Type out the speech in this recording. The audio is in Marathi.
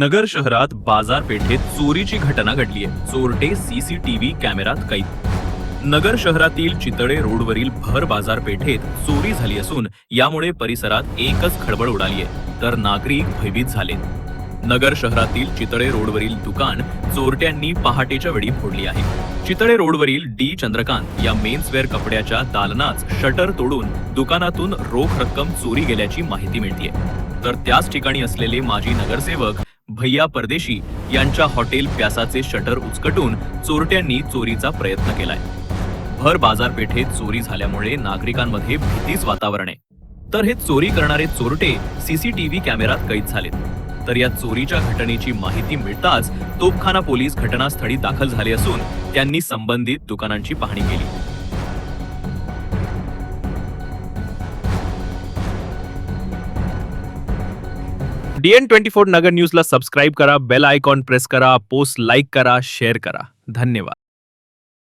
नगर शहरात बाजारपेठेत चोरीची घटना घडली आहे. चोरटे सीसीटीव्ही कॅमेरात कैद. नगर शहरातील चितळे रोडवरील भर बाजारपेठेत चोरी झाली असून यामुळे परिसरात एकच खळबळ उडाली आहे. तर नागरिक भयभीत झाले नगर शहरातील चितळे रोडवरील दुकान चोरट्यांनी पहाटेच्या वेळी फोडली आहे. चितळे रोडवरील डी चंद्रकांत या मेन्सवेअर कपड्याच्या दालनात शटर तोडून दुकानातून रोख रक्कम चोरी गेल्याची माहिती मिळतीये. तर त्याच ठिकाणी असलेले माजी नगरसेवक भैया परदेशी यांच्या हॉटेल प्यासाचे शटर उचकटून चोरट्यांनी चोरीचा प्रयत्न केलाय. भर बाजारपेठेत चोरी झाल्यामुळे नागरिकांमध्ये भीतीच वातावरण आहे. तर हे चोरी करणारे चोरटे सीसीटीव्ही कॅमेऱ्यात कैद झालेत. तर या चोरीच्या घटनेची माहिती मिळताच तोपखाना पोलीस घटनास्थळी दाखल झाले असून त्यांनी संबंधित दुकानांची पाहणी केली. डीएन ट्वेंटी फोर नगर न्यूजला सबस्क्राईब करा बेल आयकॉन प्रेस करा पोस्ट लाईक करा शेअर करा. धन्यवाद.